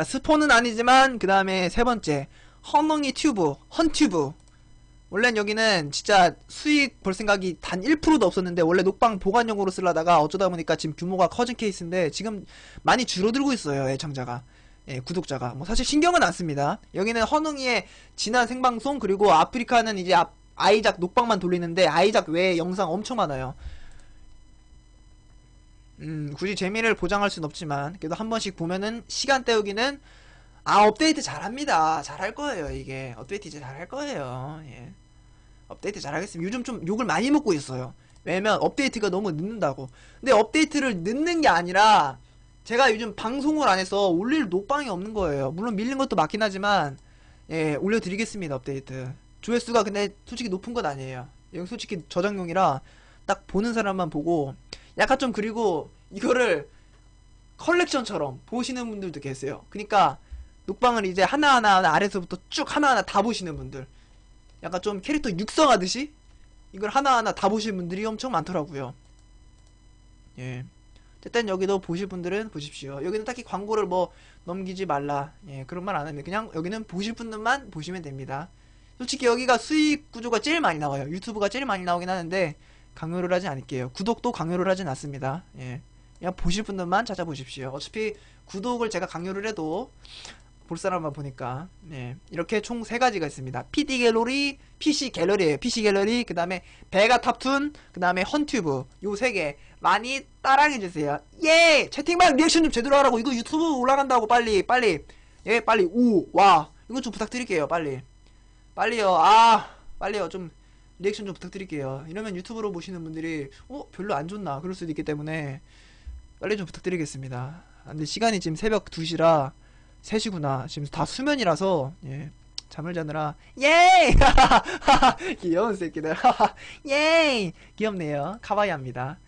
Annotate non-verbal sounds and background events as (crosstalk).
자, 스폰은 아니지만, 그 다음에 세 번째, 허멍이 튜브, 헌튜브. 원래는 여기는 진짜 수익 볼 생각이 단 1%도 없었는데, 원래 녹방 보관용으로 쓰려다가 어쩌다 보니까 지금 규모가 커진 케이스인데, 지금 많이 줄어들고 있어요, 애청자가. 예, 구독자가. 뭐 사실 신경은 안 씁니다. 여기는 허능이의 지난 생방송, 그리고 아프리카는 이제 아, 아이작 녹방만 돌리는데, 아이작 외에 영상 엄청 많아요. 음, 굳이 재미를 보장할 순 없지만, 그래도 한 번씩 보면은 시간 때우기는, 아, 업데이트 잘합니다. 잘할 거예요, 이게. 업데이트 이제 잘할 거예요. 예. 업데이트 잘하겠습니다. 요즘 좀 욕을 많이 먹고 있어요. 왜냐면 업데이트가 너무 늦는다고. 근데 업데이트를 늦는 게 아니라, 제가 요즘 방송을 안 해서 올릴 녹방이 없는 거예요. 물론 밀린 것도 맞긴 하지만, 예, 올려드리겠습니다, 업데이트. 조회수가 근데 솔직히 높은 건 아니에요. 여기 솔직히 저장용이라, 딱 보는 사람만 보고, 약간 좀 그리고 이거를 컬렉션처럼 보시는 분들도 계세요. 그러니까 녹방을 이제 하나하나 아래서부터 쭉 하나하나 다 보시는 분들. 약간 좀 캐릭터 육성하듯이 이걸 하나하나 다 보시는 분들이 엄청 많더라고요. 예. 일단 여기도 보실 분들은 보십시오. 여기는 딱히 광고를 뭐 넘기지 말라. 예, 그런 말 안 합니다. 그냥 여기는 보실 분들만 보시면 됩니다. 솔직히 여기가 수익 구조가 제일 많이 나와요. 유튜브가 제일 많이 나오긴 하는데 강요를 하지 않을게요. 구독도 강요를 하진 않습니다. 예. 그냥 보실 분들만 찾아보십시오. 어차피 구독을 제가 강요를 해도 볼 사람만 보니까 예. 이렇게 총 세 가지가 있습니다. PD 갤러리, PC 갤러리예요. PC 갤러리, 그 다음에 베가 탑툰, 그 다음에 헌튜브 요 세 개 많이 따랑해 주세요. 예! 채팅방 리액션 좀 제대로 하라고 이거 유튜브 올라간다고 빨리 빨리 예 빨리 우 와 이거 좀 부탁드릴게요 빨리 빨리요 아 빨리요 좀 리액션 좀 부탁드릴게요. 이러면 유튜브로 보시는 분들이 어 별로 안 좋나 그럴 수도 있기 때문에 빨리 좀 부탁드리겠습니다. 아, 근데 시간이 지금 새벽 2시라 3시구나. 지금 다 수면이라서 예. 잠을 자느라 예! (laughs) 귀여운 새끼들. (laughs) 예! 귀엽네요. 카와이합니다.